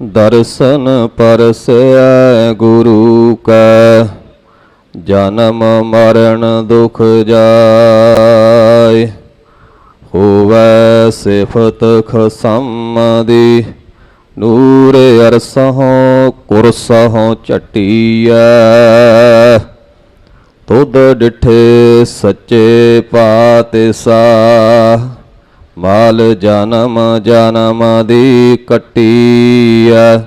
ਦਰਸ਼ਨ ਪਰਸੈ ਗੁਰੂ ਕੈ, ਜਨਮ ਮਰਨ ਦੁਖ ਜਾਏ। ਹੋਵੇ ਸਿਫਤ ਖਸਮ ਦੀ ਨੂਰ ਅਰਸਹੁ ਕੁਰਸਹੁ ਚਟੀਐ ਤੁਧ ਡਿਠੇ ਸੱਚੇ ਪਾਤਿਸਾ ਮਾਲ ਜਨਮ ਜਨਮ ਦੀ ਕਟੀਐ।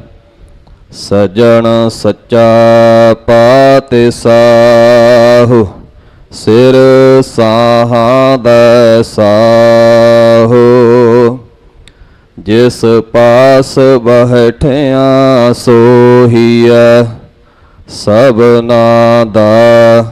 ਸਜਣ ਸੱਚਾ ਪਾਤਿਸਾਹੁ, ਸਿਰ ਸਾਹਾਂ ਦਾ ਸਾਹੁ। ਜਿਸ ਪਾਸ ਬਹਿਠਿਆ ਸੋਹੀਐ, ਸਭਨਾ ਦਾ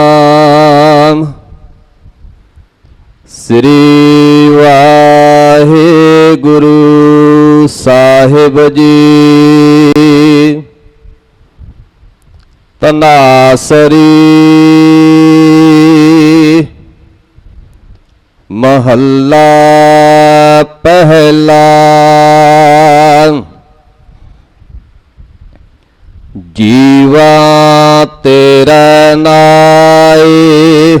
ਸ੍ਰੀ ਵਾਹਿਗੁਰੂ ਸਾਹਿਬ ਜੀ। ਤਨਾਸਰੀ ਮਹੱਲਾ ਪਹਿਲਾ। ਜੀਵਾ ਤੇਰਾ ਨਾਏ।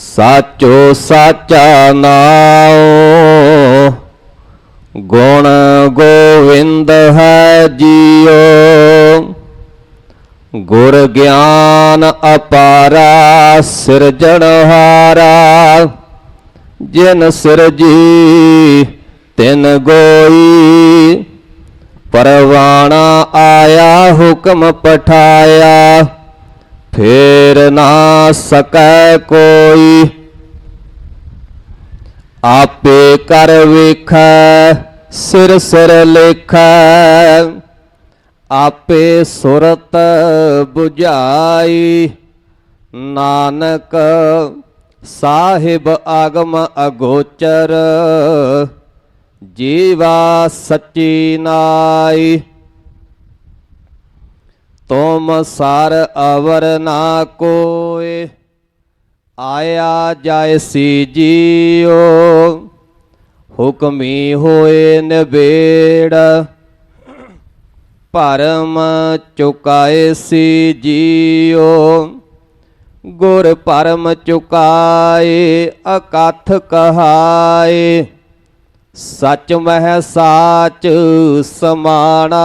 ਸਾਚੋ ਸਾਚਾ ਨਾਉ। ਗੁਣ ਗੋਵਿੰਦ ਹੈ ਜੀਓ ਗੁਰ ਗਿਆਨ ਅਪਾਰਾ ਸਿਰਜਣਹਾਰਾ ਜਿਨ ਸਿਰਜੀ, ਤਿਨ ਗੋਈ। ਪਰਵਾਣਾ ਆਇਆ, ਹੁਕਮ ਪਠਾਇਆ। ਫੇਰ ਨਾ ਸਕੈ ਕੋਈ। ਆਪੇ ਕਰ ਵੇਖੈ, ਸਿਰ ਸਿਰ ਲੇਖੈ। ਆਪੇ ਸੁਰਤ 부ਝਾਈ ਨਾਨਕ ਸਾਹਿਬ ਆਗਮ ਅਗੋਚਰ, ਜੀਵਾ ਸੱਚੀ ਨਾਈ। ਤੁਮ ਸਰ ਅਵਰ ਨਾ ਕੋਏ, ਆਇਆ ਜਾਇਸੀ ਜੀਓ। ਹੁਕਮੀ ਹੋਏ ਨਿਬੇੜ, ਭਰਮ ਚੁਕਾਏ ਸੀ ਜੀਓ। ਗੁਰ ਪਰਮ ਚੁਕਾਏ, ਅਕਥ ਕਹਾਏ, ਸਚ ਮਹਿ ਸਾਚ ਸਮਾਣਾ।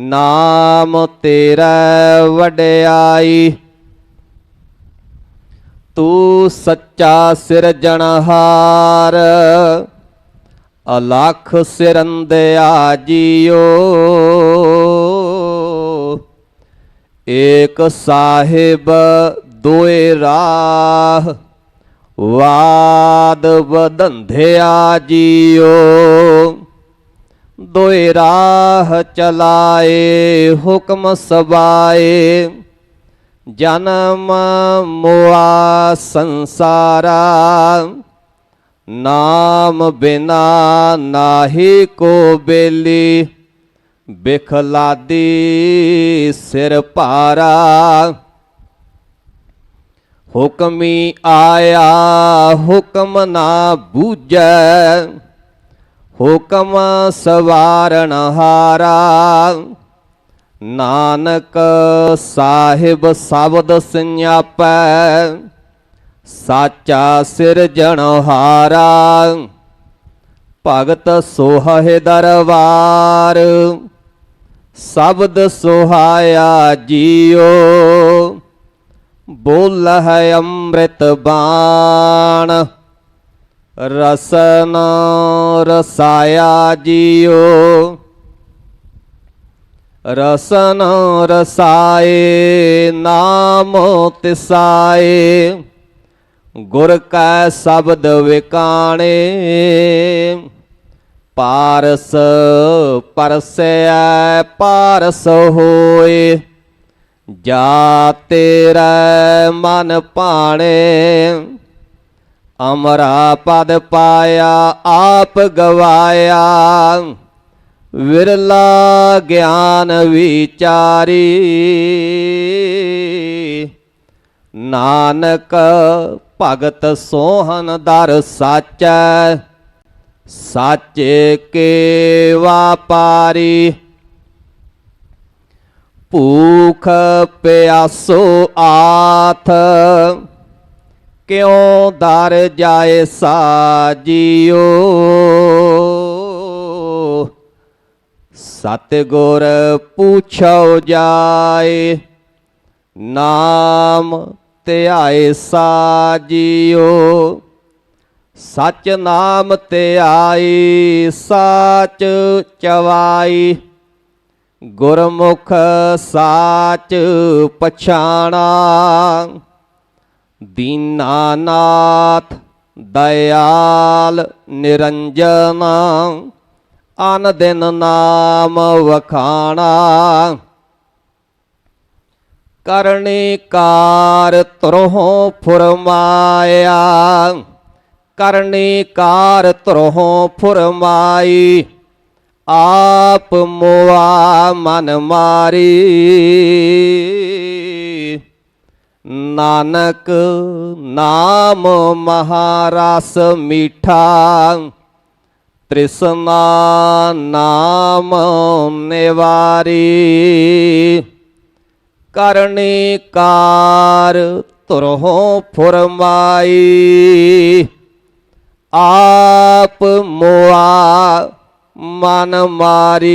ਨਾਮ ਤੇਰਾ ਵਡਿਆਈ। ਤੂੰ ਸੱਚਾ ਸਿਰਜਣਹਾਰ ਅਲਖ ਸਿਰੰਦਿਆ ਜੀਓ। ਏਕ ਸਾਹਿਬ ਦੋਏ ਰਾਹ, ਵਾਦ ਵਧੰਧਿਆ ਜੀਓ। ਦੋਏ ਰਾਹ ਚਲਾਏ, ਹੁਕਮ ਸਬਾਏ ਜਨਮ ਮੋਆ ਸੰਸਾਰਾ, ਨਾਮ ਬਿਨਾ ਨਾਹੀ ਕੋ ਬੇਲੀ। ਬਿਖਲਾਦੀ ਸਿਰ ਭਾਰਾ। ਹੁਕਮੀ ਆਇਆ, ਹੁਕਮ ਨਾ ਬੂਝੈ। ਹੁਕਮ ਸਵਾਰਨ ਹਾਰਾ। ਨਾਨਕ ਸਾਹਿਬ ਸ਼ਬਦ ਸੰਿਆਪੈ ਸਾਚਾ ਸਿਰਜਣਹਾਰਾ ਭਗਤ ਸੋਹੇ ਦਰਬਾਰ, ਸ਼ਬਦ ਸੁਹਾਇਆ ਜੀਓ। ਬੋਲ ਹੈ ਅੰਮ੍ਰਿਤ ਬਾਣ। ਰਸਨ ਰਸਾਇਆ ਜੀਓ। ਰਸਨ ਰਸਾਏ, ਨਾਮ ਤਿਸਾਏ। ਗੁਰ ਕੈ ਸ਼ਬਦ ਵਿਕਾਣੇ। ਪਾਰਸ ਪਰਸੈ ਪਾਰਸ ਹੋਏ। ਜਾ ਤੇਰਾ ਮਨ ਭਾਣੇ। ਅਮਰਾ ਪਦ ਪਾਇਆ, ਆਪ ਗਵਾਇਆ। ਵਿਰਲਾ ਗਿਆਨ ਵਿਚਾਰੀ। ਨਾਨਕ ਭਗਤ ਸੋਹਨ ਦਰ ਸਾਚੈ। ਸਾਚੇ ਕੇ ਵਾਪਾਰੀ ਭੂਖ ਪਿਆਸੋ ਆਥ। ਕਿਉ ਦਰ ਜਾਏ ਸਾਜੀਓ? ਸਤਿਗੁਰ ਪੁੱਛੋ ਜਾਏ, ਨਾਮ ਧਿਆਏ ਸਾਜੀਓ। ਸਚ ਨਾਮ ਧਿਆਈ, ਸਾਚ ਚਵਾਈ। ਗੁਰਮੁਖ ਸਾਚ ਪਛਾਣਾ। ਦੀਨਾਨਾਥ ਦਇਆਲ ਨਿਰੰਜਨ, ਅਨ ਦਿਨ ਨਾਮ ਵਖਾਣਾ। ਕਰਨੀ ਕਾਰ ਤਰੋਂ ਫੁਰਮਾਇਆ। ਕਰਨੀ ਕਾਰ ਤਰੋਂ ਫੁਰਮਾਈ। ਆਪ ਮੋਆ ਮਨ ਮਾਰੀ। ਨਾਨਕ ਨਾਮ ਮਹਾਰਸ ਮੀਠਾ, ਤ੍ਰਿਸ਼ਨਾ ਨਾਮ ਨਿਵਾਰੀ। ਕਰਨੀ ਕਾਰ ਤੁਰਹੋਂ ਫੁਰਮਾਈ, ਆਪ ਮੋਆ ਮਨ ਮਾਰੀ।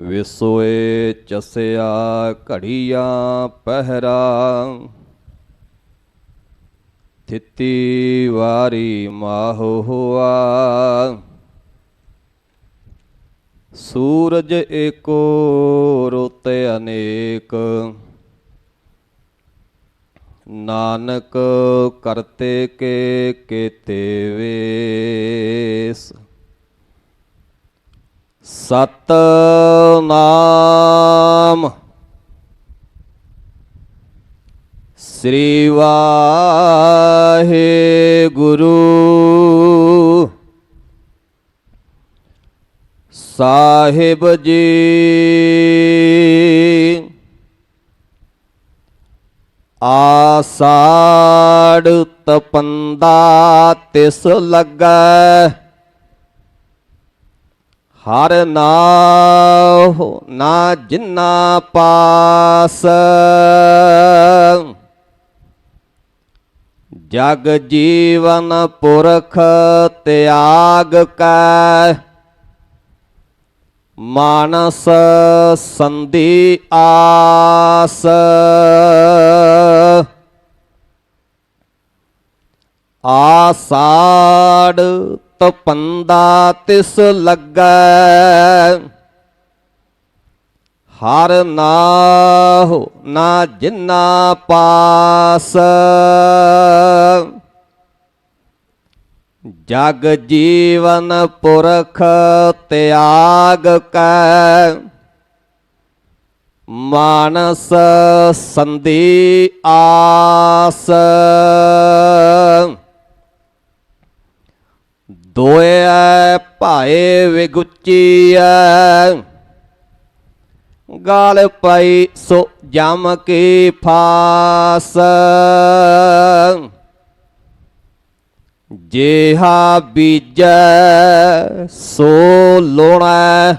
ਵਿਸੋਏ ਚਸਿਆ ਘੜੀਆਂ ਪਹਿਰਾ। ਥਿਤੀ ਵਾਰੀ ਮਾਹੁ ਹੁਆ। ਸੂਰਜ ਏਕੋ ਰੋਤੇ ਅਨੇਕ। ਨਾਨਕ ਕਰਤੇ ਕੇ ਕੇਤੇ ਵੇਸ। ਸਤਨਾਮ ਸ੍ਰੀ ਵਾਹਿਗੁਰੂ। ਸਾਹਿਬ ਜੀ ਆਸਾੜ ਤਪੰਦਾ ਤਿਸ ਲੱਗੈ। ਹਰ ਨਾਹੁ ਨਾ ਜਿੰਨਾ ਪਾਸ। ਜਗ ਜੀਵਨ ਪੁਰਖ ਤਿਆਗ ਕੈ। ਮਾਨਸ ਸੰਧੀ ਆਸ। ਆਸਾੜ ਤਪੰਦਾ ਤਿਸ ਲੱਗੈ। ਹਰ ਨਾਹੁ ਨਾ ਜਿੰਨਾ ਪਾਸ। ਜਗ ਜੀਵਨ ਪੁਰਖ ਤਿਆਗ ਕੈ। ਮਾਨਸ ਸੰਧੀ ਆਸ। ਦੋਇ ਭਾਏ ਵਿਗੁਚੀਐ। ਗਾਲ ਪਈ ਸੋ ਜਮ ਕੀ ਫਾਸ। ਜੇਹਾ ਬੀਜੈ ਸੋ ਲੋਣੈ।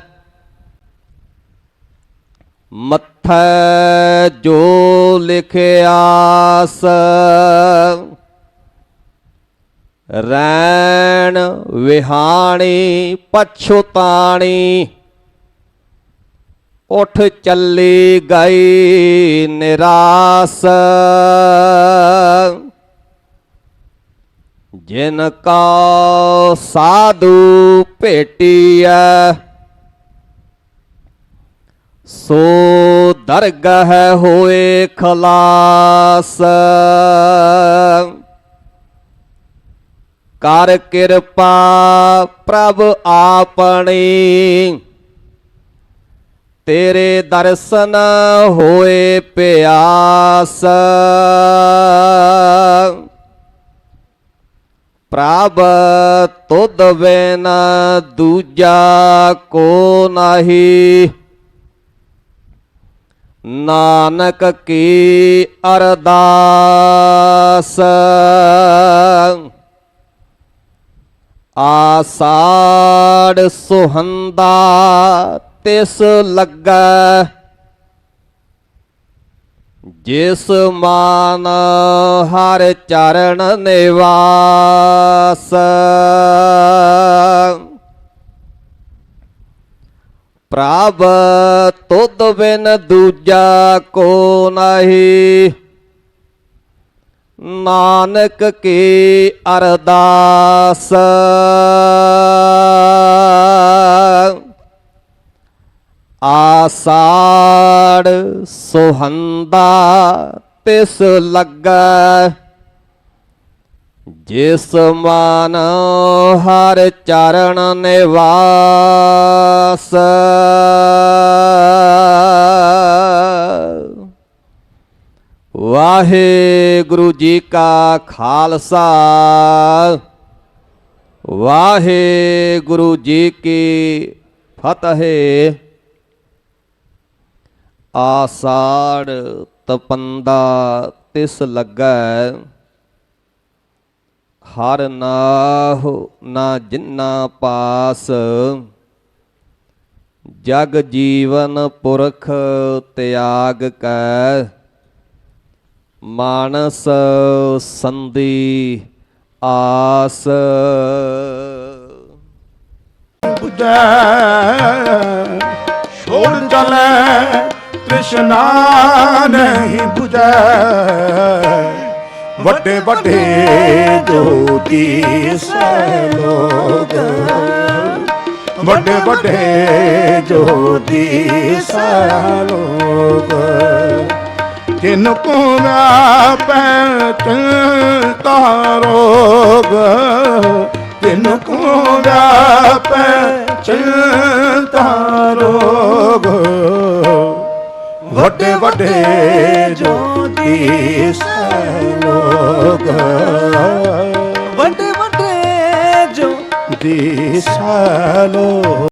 ਮੱਥੈ ਜੋ ਲਿਖਿਆਸ ਰੈਣ ਵਿਹਾਣੀ ਪਛੁਤਾਣੀ। ਉਠ ਚੱਲੀ ਗਈ ਨਿਰਾਸ। ਜਿਨ ਕਾ ਸਾਧੂ ਭੇਟੀਐ, ਸੋ ਦਰਗਹ ਹੋਏ ਖਲਾਸ। ਕਰ ਕਿਰਪਾ ਪ੍ਰਭ ਆਪਣੀ ਤੇਰੇ ਦਰਸ਼ਨ ਹੋਏ ਪਿਆਸ। ਪ੍ਰਭ, ਤੁਧ ਬਿਨ ਦੂਜਾ ਕੋ ਨਹੀਂ। ਨਾਨਕ ਕੀ ਅਰਦਾਸ। ਆਸਾੜ ਸੁਹੰਦਾ ਤਿਸ ਲੱਗਾ। ਜਿਸ ਮਾਨ ਹਰ ਚਰਨ ਨਿਵਾਸ। ਪ੍ਰਭ ਤੁਧ ਬਿਨ ਦੂਜਾ ਕੋ ਨਹੀਂ। ਨਾਨਕ ਕੀ ਅਰਦਾਸ। ਆਸਾੜ ਸੁਹੰਦਾ ਤਿਸ ਲੱਗਾ। ਜਿਸ ਮਨ ਹਰ ਚਰਨ ਨਿਵਾਸ। ਵਾਹਿਗੁਰੂ ਜੀ ਕਾ ਖਾਲਸਾ। ਵਾਹਿਗੁਰੂ ਜੀ ਕੀ ਫਤਿਹ। ਆਸਾੜ ਤਪੰਦਾ ਤਿਸ ਲੱਗੈ, ਹਰ ਨਾਹੁ ਨਾ ਜਿੰਨਾ ਪਾਸ। ਜਗ ਜੀਵਨ ਪੁਰਖ ਤਿਆਗ ਕੈ, ਮਾਨਸ ਸੰਧੀ ਆਸ। ਬੁਝੈ ਛੋੜ ਚਲੇ ਤ੍ਰਿਸ਼ਨਾ ਨਹੀਂ ਬੁਝੈ। ਵੱਡੇ ਵੱਡੇ ਜੋਤੀ ਸੈ ਲੋਗ ਵੱਡੇ ਵੱਡੇ ਜੋਤੀ ਸੈ ਲੋਗ ਕਿਨ ਕੋ ਵਿਆਪੈ ਚਿੰਤਾ ਰੋਗ ਕਿਨ ਕੋ ਵਿਆਪੈ ਚਿੰਤਾ ਵੱਡੇ ਵੱਡੇ ਜੋਤੀ ਲੋਕ ਵੱਡੇ ਵੱਡੇ ਜੋ ਦੀ ਸਾਲੋ